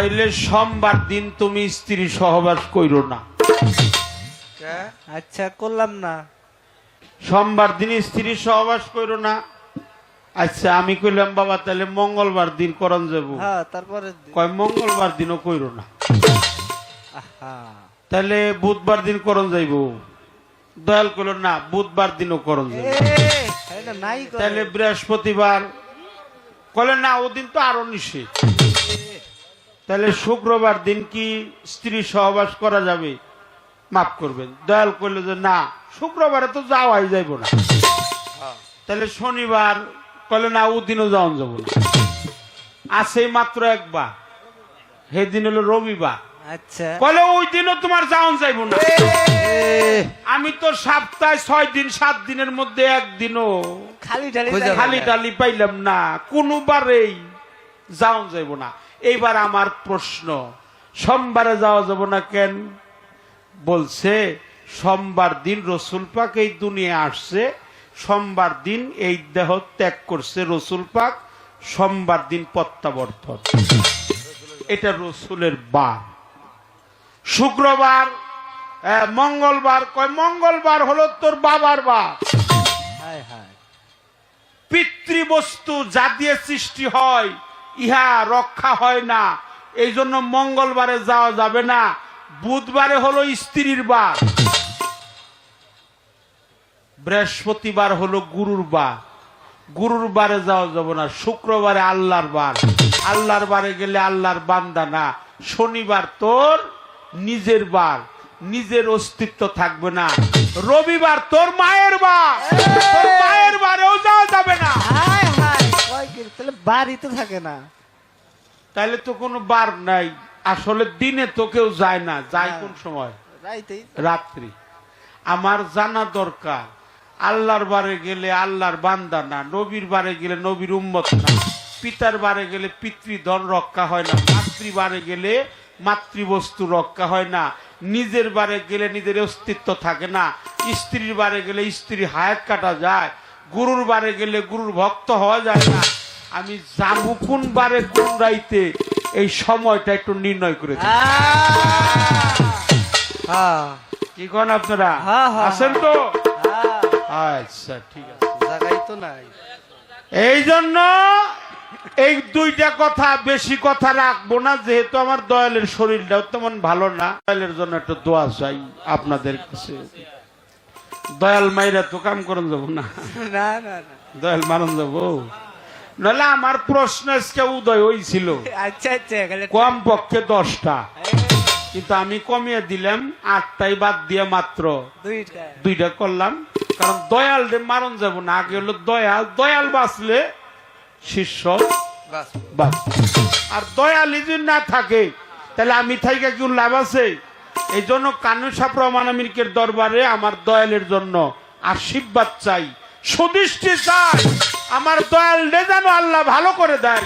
তাইলে সোমবার দিন তুমি স্ত্রী সহবাস কইরো না। আচ্ছা করলাম না। সোমবার দিন স্ত্রী সহবাস কইরো না। আচ্ছা আমি কইলাম বাবা তাহলে মঙ্গলবার দিন করন যাব। হ্যাঁ তারপরে কয় মঙ্গলবার দিনও কইরো না। তাহলে বুধবার দিন করন যাইব। দয়াল কইল না বুধবার দিনও করন যাইব করে। তাহলে বৃহস্পতিবার। কলে না ওদিন তো আরও নিষেধ। তাহলে শুক্রবার দিন কি স্ত্রী সহবাস করা যাবে? মাফ করবেন। দয়াল করলে যে না শুক্রবারে তো যাওয়াই যাইব না। তাহলে শনিবার কলে না ওদিনও যাওয়া যাব না। আছে মাত্র একবার সেদিন হলো রবিবার। আচ্ছা। কলে ওই দিনও তোমার যাওন যাইব না। আমি তো সপ্তাহে ছয় দিন সাত দিনের মধ্যে একদিনও খালি ঢালি খালি। টালি পাইলাম না। কোনোবারেই যাওয়া যাইব না। এইবার আমার প্রশ্ন সোমবারে যাওয়া যাব না কেন? বলছে সোমবার দিন রসুল পাক এই দুনিয়া আসছে সোমবার দিন এই দেহ ত্যাগ করছে রসুল পাক সোমবার দিন প্রত্যাবর্তন। এটা রসুলের বার। শুক্রবার মঙ্গলবার কয় মঙ্গলবার হলো তোর বাবার বার। পিতৃবস্তু যা দিয়ে সৃষ্টি হয় ইহা রক্ষা হয় না। এই জন্য মঙ্গলবারে যাওয়া যাবে না। বুধবারে হলো স্ত্রীর বার। বৃহস্পতিবার হলো গুরুর বার। গুরুর বারে যাওয়া যাবে না, শুক্রবারে আল্লাহর বার। আল্লাহর বারে গেলে আল্লাহর বান্দা না। শনিবার তোর নিজের বার, নিজের অস্তিত্ব থাকবে না। রবিবার তোর মায়ের বার। তোর মায়ের বারেও যাওয়া বাড়িতে থাকে না। তাহলে তো কোনো বার নাই। আসলে দিনে তো কেউ যায় না। যায় কোন সময়? রাত্রি। আমার জানা দরকার। আল্লাহর বারে গেলে আল্লাহর বান্দা না। নবীর বারে গেলে নবীর উম্মত না। পিতার বারে গেলে পিতৃধন রক্ষা হয় না। মাতৃবারে গেলে মাতৃবস্তু রক্ষা হয় না। নিজের বারে গেলে নিজের অস্তিত্ব থাকে না। স্ত্রীর বারে গেলে স্ত্রী হায়াত কাটা যায়। গুরুর বারে গেলে গুরুর ভক্ত হওয়া যায় না। আমি জানু কোন বারে কোন রাইতে? এই সময়টা একটু নির্ণয় হ্যাঁ কি কন আপনারা? আছেন তো? আচ্ছা ঠিক আছে। জায়গায় তো নাই। এই জন্য এই দুইটা কথা বেশি কথা রাখব না যেহেতু আমার দয়ালের শরীরটাও তেমন ভালো না। দয়ালের জন্য একটা দোয়া চাই আপনাদের কাছে। দয়াল মাইরা তো কাম করেন যাব না। দয়াল মারন যাব। নাহলে আমার প্রশ্ন আজকে উদয় হয়েছিল আচ্ছা আচ্ছা কম পক্ষে দশটা। কিন্তু আমি কমিয়ে দিলাম আটটাই বাদ দিয়ে মাত্র দুইটা। করলাম। কারণ দয়াল রে মারণ যাব না। আগে হলো দয়াল। দয়াল বাঁচলে শিষ্য বাঁচ আর দয়ালি যদি না থাকে তাহলে আমি থাইকা কি লাভ আছে? এই জন্য কানুসা প্রমাণ প্রমাণামিকের দরবারে আমার দয়ালের জন্য আশীর্বাদ চাই। সুদৃষ্টি চাই। আমার দয়াল রে জানো আল্লাহ ভালো করে দেয়!